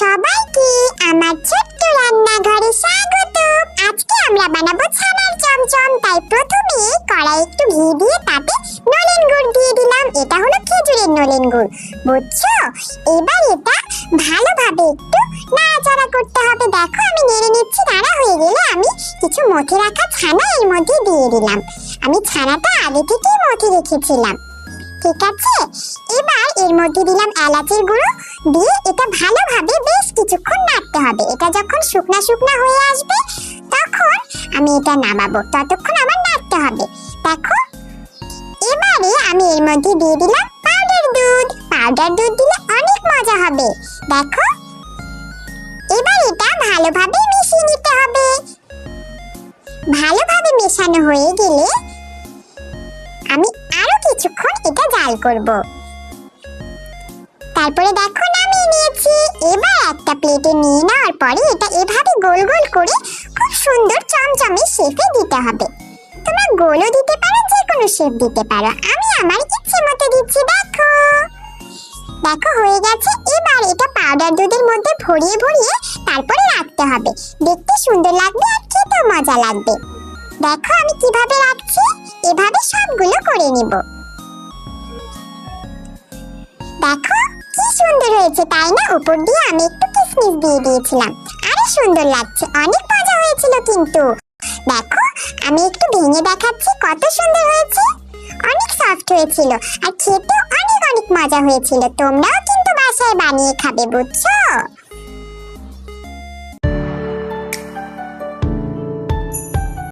সবাইকে আমার ছোট্ট রান্নাঘরে স্বাগত। আজকে আমরা বানাবো ছানার চমচম। তাই প্রথমে কড়াই একটু ঘি দিয়ে তাতে নলেন গুড় দিয়ে দিলাম। এটা হলো খেজুরের নলেন গুড়। বুঝছ? এবার এটা ভালোভাবে একটু নাড়াচাড়া করতে হবে। দেখো, আমি নেড়ে নিচ্ছি। নাড়া হয়ে গেলে আমি কিছু মথে রাখা ছানা এর মধ্যে দিয়ে দিলাম। আমি ছানাটা আগে থেকেই মথে রেখেছিলাম। ঠিক আছে? এবার এর মধ্যে দিলাম এলাচের গুঁড়ো। দিয়ে এটা ভালোভাবে বেশ কিছুক্ষণ নাড়তে হবে। এটা যখন শুকনা শুকনা হয়ে আসবে, তখন আমি এটা নামাবো। ততক্ষণ আমার নাড়তে হবে। দেখো, এবারে আমি এর মধ্যে দিয়ে দিলাম পাউডার দুধ। পাউডার দুধ দিলে অনেক মজা হবে। দেখো, এবার এটা ভালোভাবে মিশিয়ে নিতে হবে। ভালোভাবে মেশানো হয়ে গেলে কিছুক্ষণ এটা জাল করব। তারপরে দেখো নামিয়ে নিয়েছি। এবার একটা প্লেটে নিয়ে নেওয়ার পরে এটা এভাবে গোল গোল করে খুব সুন্দর চমচমে শেপে দিতে হবে। তোমরা গোলও দিতে পারো যে কোনো শেপ দিতে পারো। আমি আমার ইচ্ছে মতো দিচ্ছি, দেখো। দেখো, হয়ে গেছে। এবার এটা পাউডার দুধের মধ্যে ভরিয়ে ভরিয়ে তারপরে রাখতে হবে। দেখতে সুন্দর লাগবে আর খেতেও মজা লাগবে। দেখো আমি কীভাবে রাখছি। এভাবে সবগুলো করে নিব। দেখো, কি সুন্দর হয়েছে, তাই না? উপর দিয়ে আমি একটু কিসমিস দিয়ে দিয়েছিলাম। আরে সুন্দর লাগছে, অনেক মজা হয়েছিল কিন্তু। দেখো, আমি একটু ভেঙে দেখাচ্ছি, কত সুন্দর হয়েছে। অনেক সফট হয়েছিল, আর খেতে অনেক অনেক মজা হয়েছিল। তোমরাও কিন্তু বাসায় বানিয়ে খাবে, বুঝছ?